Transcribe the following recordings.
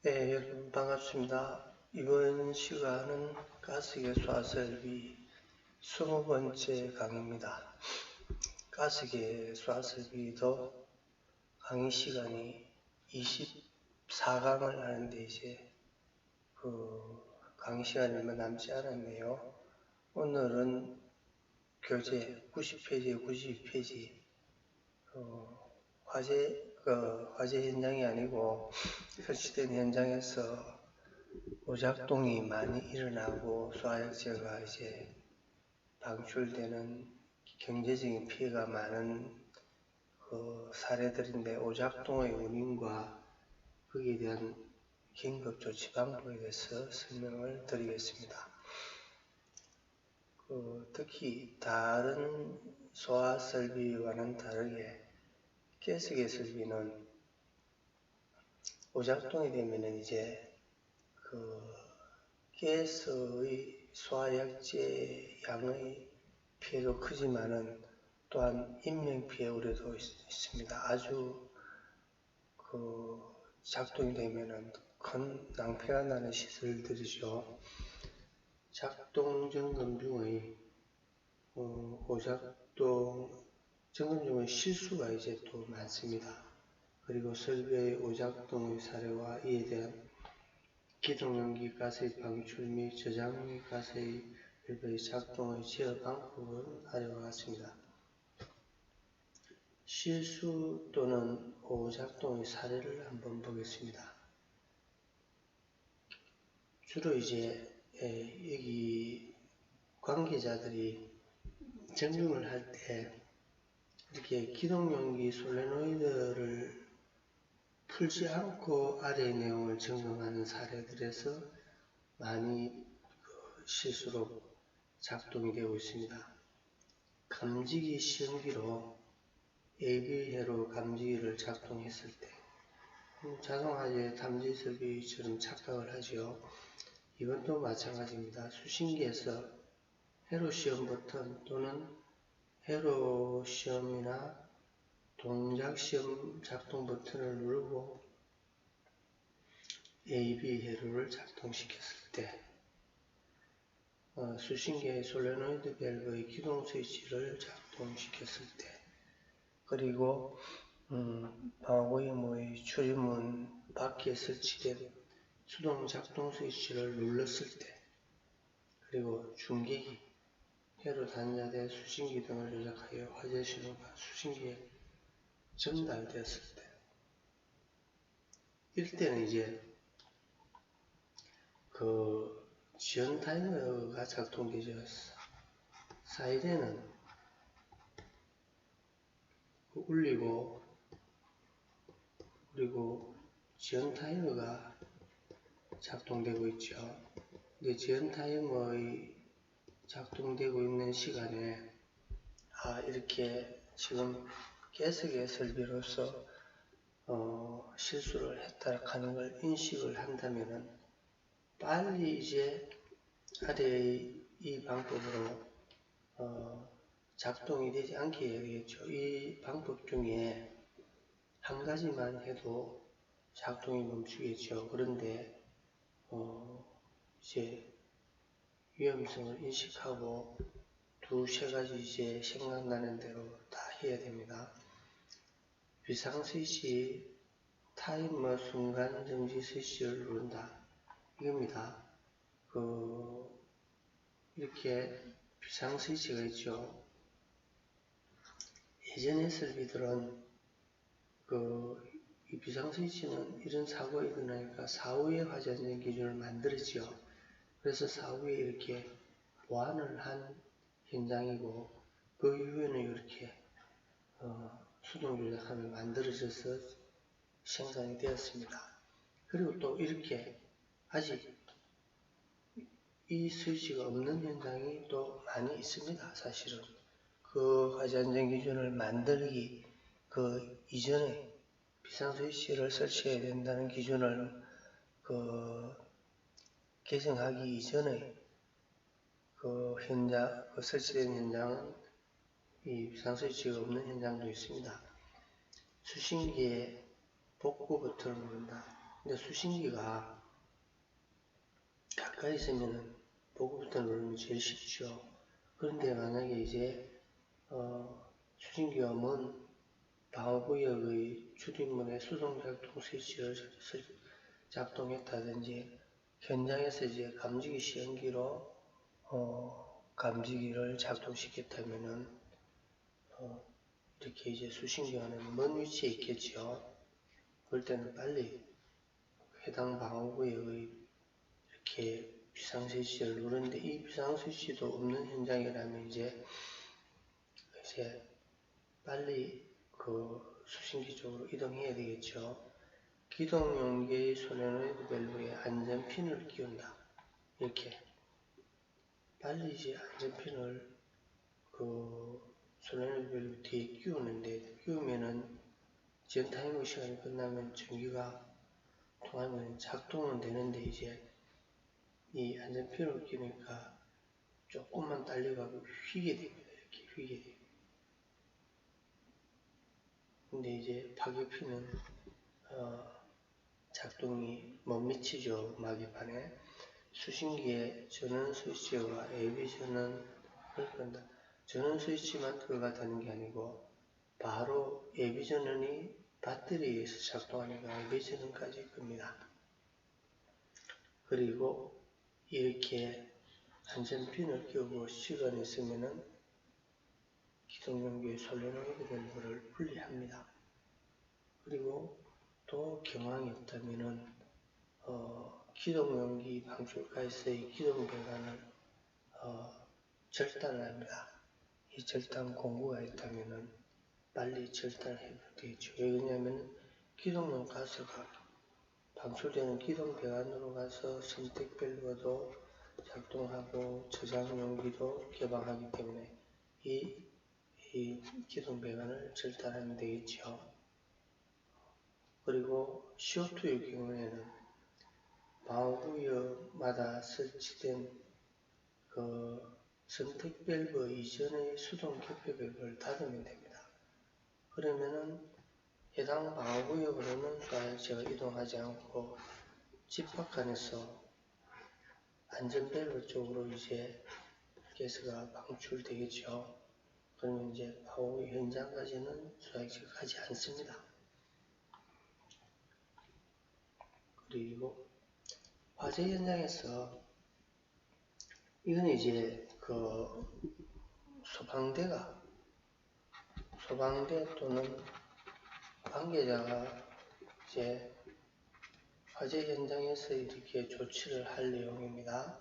네, 여러분 반갑습니다. 이번 시간은 가스계 쏴설비 20번째 강의입니다. 가스계 쏴설비도 강의 시간이 24강을 하는데 이제 그 강의 시간이 얼마 남지 않았네요. 오늘은 교재 90페이지, 92페이지 어, 화재 그 화재 현장이 아니고 설치된 현장에서 오작동이 많이 일어나고 소화약제가 이제 방출되는 경제적인 피해가 많은 그 사례들인데 오작동의 원인과 거기에 대한 긴급 조치 방법에 대해서 설명을 드리겠습니다. 그 특히 다른 소화 설비와는 다르게 가스계 설비는 오작동이 되면은 이제 그 가스의 소화약제 양의 피해도 크지만은 또한 인명 피해 우려도 있 습니다. 아주 그 작동이 되면은 큰 낭패가 나는 시설들이죠. 작동 점검 중의 어, 오작동 중의 실수가 이제 또 많습니다. 그리고 설비의 오작동의 사례와 이에 대한 기동연기 가스의 방출 및 저장 및 가스의 밸브의 작동의 제어 방법은 아래와 같습니다. 실수 또는 오작동의 사례를 한번 보겠습니다. 주로 이제 여기 관계자들이 점검을 할때 이렇게 기동용기 솔레노이드를 풀지 않고 아래의 내용을 점검하는 사례들에서 많이 그 실수로 작동이 되고 있습니다. 감지기 시험기로 AB회로 감지기를 작동했을 때 음, 자동화재 탐지 설비처럼 착각을 하죠. 이것도 마찬가지입니다. 수신기에서 회로 시험 버튼 또는 회로 시험이나 동작 시험 작동 버튼을 누르고 AB 회로를 작동시켰을 때 어, 수신기의 솔레노이드 밸브의 기동 스위치를 작동시켰을 때 그리고 음, 방어구이모의 출입문 밖에 설치된 수동 작동 스위치를 눌렀을 때 그리고 중계기, 회로 단자대 수신기 등을 조작하여 화재 신호가 수신기에 전달됐을 때 이럴 때는 이제 그 지연 타이머가 작동되죠. 사이렌은 그 울리고 그리고 지연 타이머가 작동되고 있죠. 근데 지연 타이머의 작동되고 있는 시간에 아 이렇게 지금 깨석의 설비로서 어, 실수를 했다 하는 걸 인식을 한다면은 빨리 이제 아래의 이 방법으로 어, 작동이 되지 않게 해야겠죠. 이 방법 중에 한 가지만 해도 작동이 멈추겠죠. 그런데 어, 이제 위험성을 인식하고 두 세 가지 이제 생각나는 대로 다 해야 됩니다. 비상 스위치 타이머 순간 정지 스위치를 누른다. 이겁니다. 그 이렇게 비상 스위치가 있죠. 예전의 설비들은 그이 비상 스위치는 이런 사고가 일어나니까 사후의 화재 안전 기준을 만들었죠. 그래서 사후에 이렇게 보완을 한 현장이고 그 이후에는 이렇게 어, 수동 조작하면 만들어져서 생산이 되었습니다. 그리고 또 이렇게 아직 이 스위치가 없는 현장이 또 많이 있습니다. 사실은 그 화재안전 기준을 만들기 그 이전에 비상 스위치를 설치해야 된다는 기준을 그 개정하기 이전에 그 현장 그 설치된 현장은 이 비상 스위치가 없는 현장도 있습니다. 수신기에 복구 버튼을 누른다. 근데 수신기가 가까이 있으면은 보고부터 누르면 제일 쉽죠. 그런데 만약에 이제 어, 수신기가 먼 방어구역의 출입문에 수동작동 스위치를 작동했다든지 현장에서 이제 감지기 시험기로 어, 감지기를 작동시켰다면은 어, 이렇게 이제 수신기와는 먼 위치에 있겠죠. 그럴 때는 빨리 해당 방어구역의 이렇게 비상 스위치를 누르는데 이 비상 스위치도 없는 현장이라면 이제 이제 빨리 그 수신기 쪽으로 이동해야 되겠죠. 기동용기의 소레노이드 밸브에 안전핀을 끼운다. 이렇게 빨리 이제 안전핀을 그 소레노이드 밸브 뒤에 끼우는데 끼우면은 전 타이머 시간이 끝나면 전기가 통하면 작동은 되는데 이제 이 안전핀을 끼니까 조금만 달려가고 휘게 됩니다. 이렇게 휘게 돼요. 근데 이제 파괴피는 어, 작동이 못 미치죠. 마개판에 수신기에 전원 스위치와 AV 전원 그러니까 전원 스위치만 들어가 되는 게 아니고 바로 AV 전원이 배터리에서 작동하니까 AV 전원까지 겁니다. 그리고 이렇게 안전핀을 끼우고 시간이 있으면은 기동용기의 솔레노이드 밸브를 분리합니다. 그리고 또 경황이 없다면은 어, 기동용기 방출가에서의 기동 배관을 어, 절단을 합니다. 이 절단 공구가 있다면은 빨리 절단해야 되겠죠. 왜냐하면 기동용 가스가 방출되는 기동 배관으로 가서 선택 밸브도 작동하고 저장 용기도 개방하기 때문에 이, 이 기동 배관을 절단하면 되겠죠. 그리고 CO2의 경우에는 방어구역마다 설치된 그 선택 밸브 이전의 수동 밸브를 닫으면 됩니다. 그러면은 해당 방어구역으로는 가열체가 이동하지 않고 집합 안에서 안전 밸브 쪽으로 이제 가스가 방출되겠죠. 그러면 이제 방어구 현장까지는 수화기체가 가지 않습니다. 그리고 화재 현장에서 이건 이제 그 소방대가 소방대 또는 관계자가 이제 화재 현장에서 이렇게 조치를 할 내용입니다.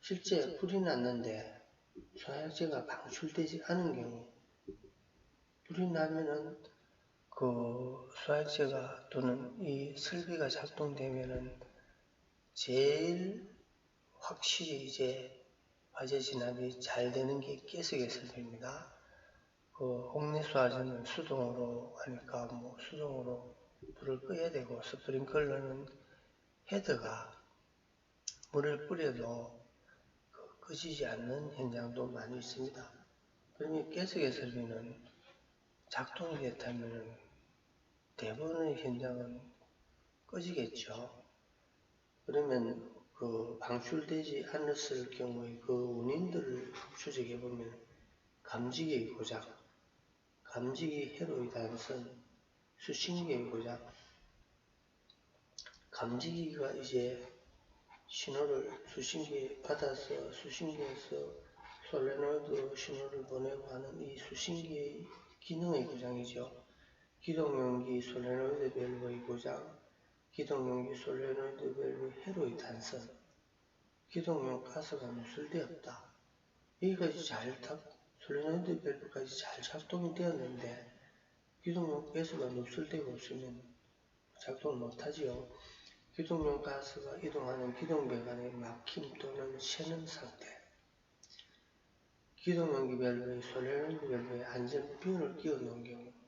실제 불이 났는데 소화제가 방출되지 않은 경우 불이 나면은 그 수학제가 또는 이 설비가 작동되면은 제일 확실히 이제 화재 진압이 잘 되는 게 깨석의 설비입니다. 그 홍내수화제는 수동으로 하니까 뭐 수동으로 불을 꺼야 되고 스프링클러는 헤드가 물을 뿌려도 그 꺼지지 않는 현장도 많이 있습니다. 그러면 깨석의 설비는 작동이 됐다면 대부분의 현장은 꺼지겠죠. 그러면 그 방출되지 않았을 경우에 그 원인들을 추적해 보면 감지기의 고장, 감지기 회로의 단선, 수신기의 고장, 감지기가 이제 신호를 수신기에 받아서 수신기에서 솔레노이드 신호를 보내고 하는 이 수신기의 기능의 고장이죠. 기동용기 솔레노이드 밸브의 고장, 기동용기 솔레노이드 밸브 회로의 단선, 기동용 가스가 누설되었다. 여기까지 잘 탑, 솔레노이드 밸브까지 잘 작동이 되었는데 기동용 가스가 누설되고 없으면 작동을 못하지요. 기동용 가스가 이동하는 기동배관의 막힘 또는 새는 상태 기동용기 밸브의 솔레노이드 밸브에 안전핀을 끼워 놓은 경우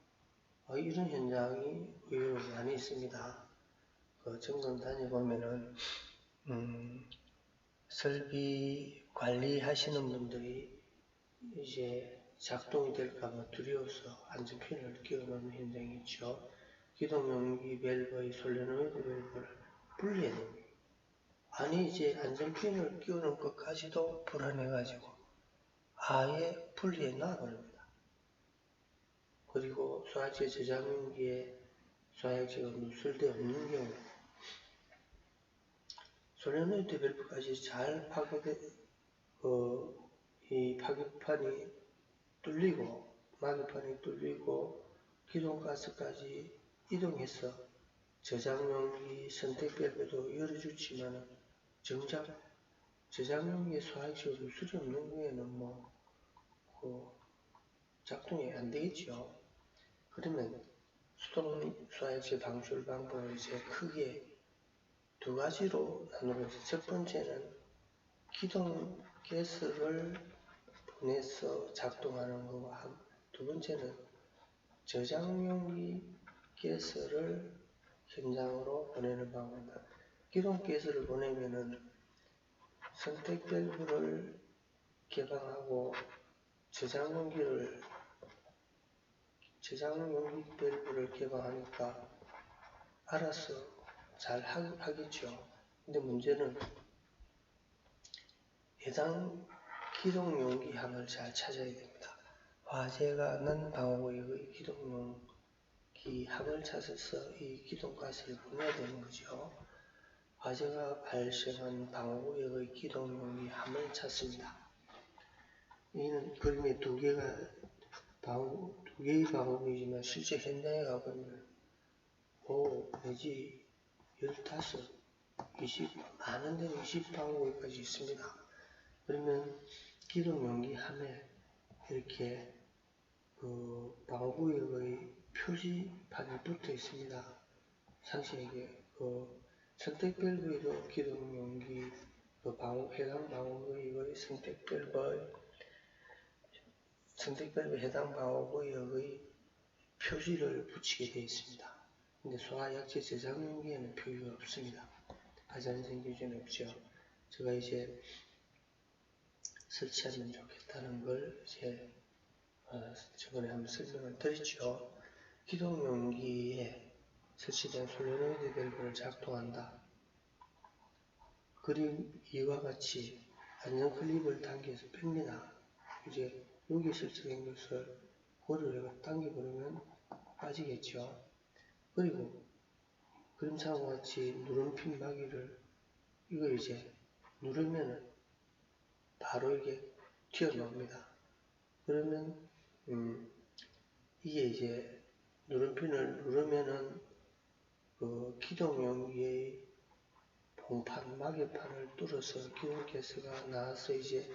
어, 이런 현장이 의외로 많이 있습니다. 그 점검 다녀보면은, 음, 설비 관리하시는 분들이 이제 작동이 될까봐 두려워서 안전핀을 끼워 놓는 현장이 있죠. 기동용기 밸브의 솔레노이드 밸브를 분리해야 됩니다. 아니 이제 안전핀을 끼우는 것까지도 불안해가지고 아예 분리해 놔버립니다. 그리고 소화제 저장용기에 소화액체가 누설되어 없는 경우 솔레노이드 밸브까지 잘 파괴돼 어, 이 파괴판이 뚫리고 마개판이 뚫리고 기동가스까지 이동해서 저장용기 선택 밸브도 열어주지만 정작 저장용기의 소화액체가 누설이 없는 경우에는 뭐 그, 작동이 안 되겠죠. 그러면 수동 소화액체 방출 방법을 이제 크게 두 가지로 나누고 있어요. 첫 번째는 기동 가스를 보내서 작동하는 거고 한- 두 번째는 저장용기 가스를 현장으로 보내는 방법입니다. 기동 가스를 보내면은 선택 밸브를 개방하고 저장용기를 저장용기 밸브를 개방하니까 알아서 잘 하, 하겠죠. 근데 문제는 해당 기동 용기함을 잘 찾아야 됩니다. 화재가 난 방어구역의 기동 용기 함을 찾아서 이 기동가스를 보내야 되는 거죠. 화재가 발생한 방어구역의 기동 용기 함을 찾습니다. 이는 그림에 두 개가 방어, 두 개의 방어구이지만 실제 현장에 가보면 오 내지 15, 20, 많은 데는 20방어구역까지 있습니다. 그러면 기동용기 함에 이렇게 그 방어구역의 표지판이 붙어 있습니다. 상시에게 그 선택 밸브에도 기동용기 그 방어 해당 방어구역의 선택 밸브의 선택 밸브 해당 방어구역의 표지를 붙이게 되어 있습니다. 근데 소화약체 저장용기에는 표기가 없습니다. 가자인생 기준이 없죠. 제가 이제 설치하면 좋겠다는 걸 이제 어, 저번에 한번 설명을 드렸죠. 기동용기에 설치된 솔레노이드 밸브를 작동한다. 그림 이와 같이 안전 클립을 당겨서 뺍니다. 이제 여기 설치된 것을 고리를 당겨버리면 빠지겠죠. 그리고 그림상과 같이 누름핀 마기를 이거 이제 누르면은 바로 이게 튀어나옵니다. 그러면 음, 이게 이제 누름핀을 누르면은 그 기동용기의 봉판, 마개판을 뚫어서 기동가스가 나와서 이제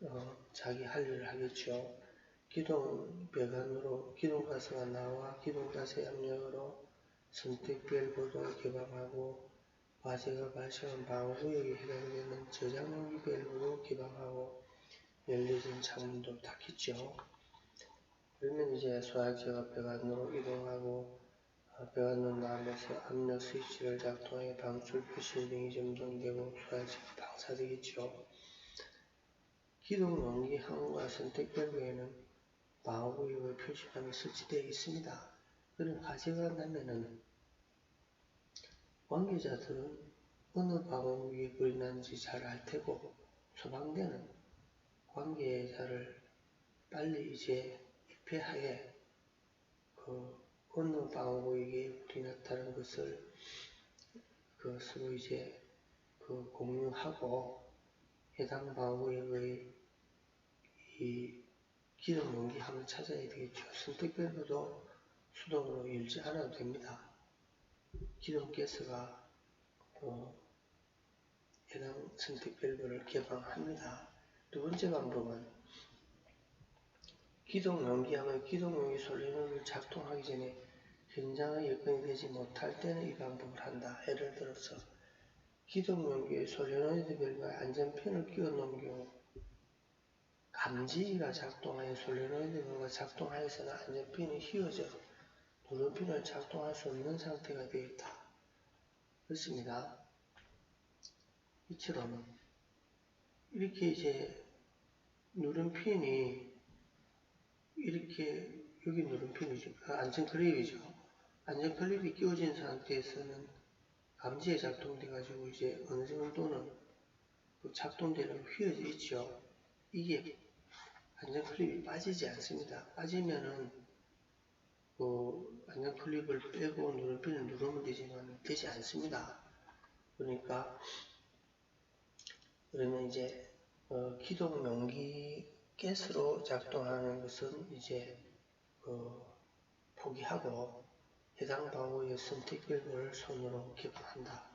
어, 자기 할 일을 하겠죠. 기동 배관으로 기동가스가 나와 기동가스의 압력으로 선택 밸브도 개방하고 화재가 발생한 방어구역에 해당되는 저장용기 밸브도 개방하고 열려진 창문도 닫겠죠. 그러면 이제 소화기가 배관으로 이동하고 어, 배관으로 나오면서 압력 스위치를 작동해 방출 표시 등이 점등되고 소화기가 방사되겠죠. 기동 용기 항과 선택 밸브에는 방어구역의 표시판이 설치되어 있습니다. 화재가 나면은 관계자들은 어느 방어구역에 불이 났는지 잘 알 테고 소방대는 관계자를 빨리 이제 입회하에 그 어느 방어구역에 불이 났다는 것을 그 서로 이제 그 공유하고 해당 방어구역의 이 기름 용기함을 찾아야 되겠죠. 선택 밸브도 수동으로 열지 않아도 됩니다. 기름 가스가 어, 해당 선택 밸브를 개방합니다. 두 번째 방법은 기동 용기함의 기동 용기 솔레노를 작동하기 전에 현장의 여건이 되지 못할 때는 이 방법을 한다. 예를 들어서 기동 용기의 솔레노이드 밸브에 안전핀을 끼워 경우 감지기가 작동하여 솔레노이드 밸브가 작동하여서는 안전핀이 휘어져 누름핀을 작동할 수 없는 상태가 되어 있다. 그렇습니다. 이처럼 이렇게 이제 누름핀이 이렇게 여기 누름핀이죠. 아, 안전 크레이죠. 안전 클립이 끼워진 상태에서는 감지에 작동돼 가지고 이제 어느 정도는 그 작동되는 휘어져 있죠. 이게 안전 클립이 빠지지 않습니다. 빠지면은 그 안전 클립을 빼고 누르비를 누르면 되지만 되지 않습니다. 그러니까 그러면 이제 어, 기동 용기 가스로 작동하는 것은 이제 어, 포기하고 해당 방어의 선택 밸브를 손으로 개방한다.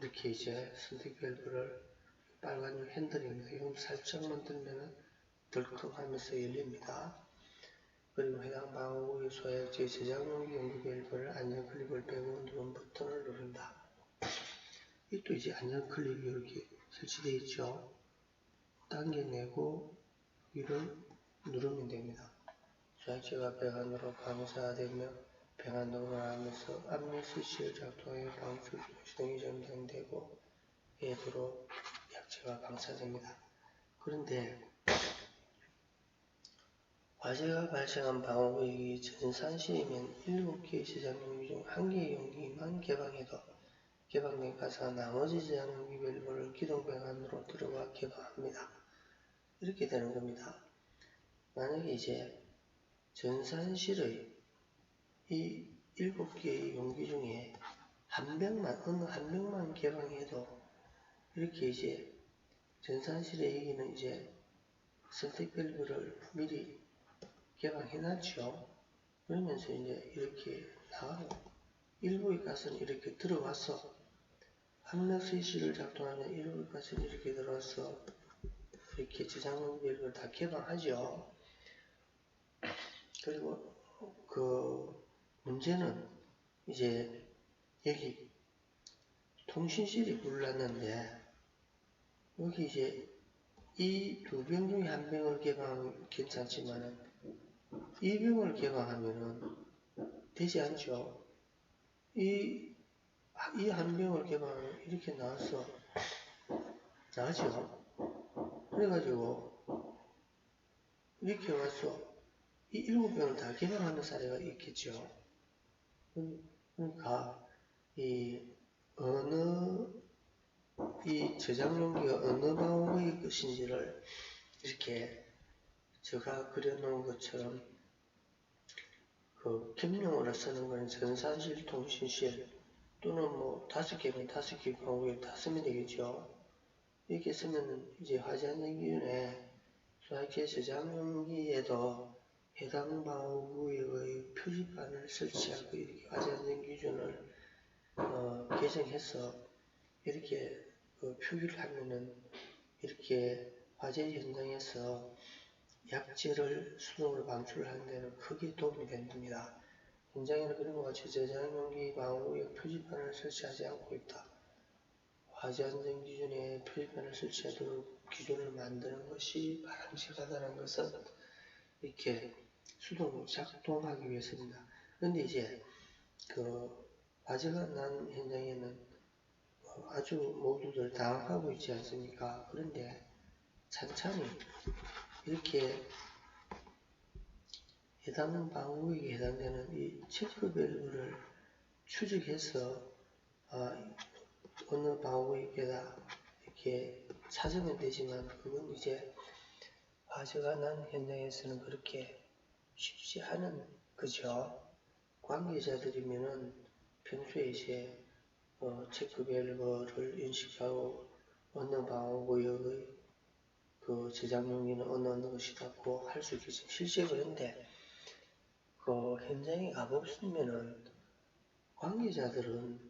이렇게 이제 선택 밸브를 빨간 핸들입니다. 이건 살짝만 들면은 덜컹하면서 열립니다. 그리고 해당 방어의 소액제 저장용 용기 밸브를 안전 클립을 빼고 누른 버튼을 누른다. 이또 이제 안전 클립이 이렇게 설치되어 있죠. 당겨내고 위를 누르면 됩니다. 배관으로 감사되며 배관으로 하면서 앞면 스위치를 작동해 방수 시동이 점등되고 헤드로 약체가 방사됩니다. 그런데 화재가 발생한 방어구역이 전산시이면 7개의 저장용기 중 1개의 용기만 개방해도 개방된 가사 나머지 저장용기 밸브를 기동 배관으로 들어가 개방합니다. 이렇게 되는 겁니다. 만약에 이제 전산실의 이 일곱 개의 용기 중에 한 병만, 어느 한 병만 개방해도 이렇게 이제 전산실의 얘기는 이제 선택 밸브를 미리 개방해놨죠. 그러면서 이제 이렇게 나가고 일부의 가스는 이렇게 들어와서 함력 스위치를 작동하면 일부의 가스는 이렇게 들어와서 이렇게 저장용 밸브를 다 개방하죠. 그리고 그 문제는 이제 여기 통신실이 불났는데 여기 이제 이 두 병 중에 한 병을 개방하면 괜찮지만은 이 병을 개방하면은 되지 않죠. 이, 이 한 병을 개방하면 이렇게 나와서 나죠. 그래가지고 이렇게 와서 이 일곱 병을 다 개방하는 사례가 있겠죠. 그러니까 이 어느 이 저장 용기가 어느 방어의 것인지를 이렇게 제가 그려놓은 것처럼 그 겸용으로 쓰는 거는 전산실, 통신실 또는 뭐 다섯 개면 다섯 개 방어구역 다 쓰면 되겠죠. 이렇게 쓰면 이제 화재안전 기준에 소화기 저장 용기에도 해당 방어구역의 표지판을 설치하고 이렇게 화재안전기준을 어, 개정해서 이렇게 그 표기를 하면은 이렇게 화재 현장에서 약재를 수동으로 방출을 하는 데는 크게 도움이 됩니다. 현장에는 그런 것 같이 저장용기 방어구역 표지판을 설치하지 않고 있다. 화재 안전 기준에 표지판을 설치하도록 기준을 만드는 것이 바람직하다는 것은 이렇게 수동 작동하기 위해서입니다. 그런데 이제 그 화재가 난 현장에는 아주 모두들 당하고 있지 않습니까? 그런데 찬찬히 이렇게 해당 방어구역에 해당되는 이 체크 밸브를 추적해서 아, 어느 방어구역에다 이렇게 찾으면 되지만 그건 이제 화재가 난 현장에서는 그렇게 쉽지 않은 그죠. 관계자들이면은 평소에 이제 어, 체크 밸브를 인식하고 어느 방어구역의 그 저장용기는 어느 어느 것이라고 할 수 있겠죠. 실제 그런데 그 현장에 가보시면은 관계자들은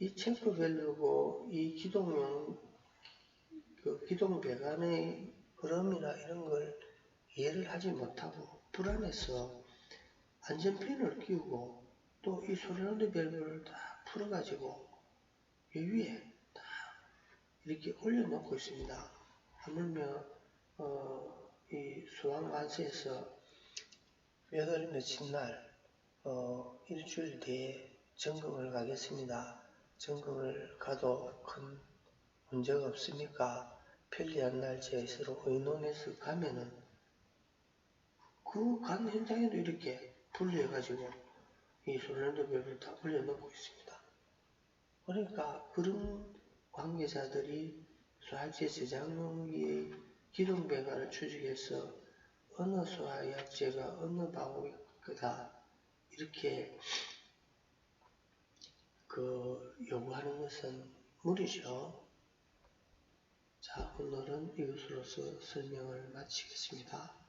이 체크 밸브고 이 기동용 그 기동 배관의 흐름이나 이런 걸 이해를 하지 못하고 불안해서 안전핀을 끼우고 또 이 소리노드 밸브를 다 풀어가지고 이 위에 다 이렇게 올려놓고 있습니다. 하물며 어, 이 수왕관세에서 몇월 며칠 날 어, 일주일 뒤에 점검을 가겠습니다. 점검을 가도 큰 문제가 없으니까 편리한 날짜에 서로 의논해서 가면은 그 간 현장에도 이렇게 분리해가지고 이 솔레노이드 밸브를 다 올려놓고 있습니다. 그러니까 그런 관계자들이 소화제 제작용기의 기동 배관을 추적해서 어느 소화약제가 어느 방법이 크다 이렇게 그 요구하는 것은 무리죠. 자 오늘은 이것으로서 설명을 마치겠습니다.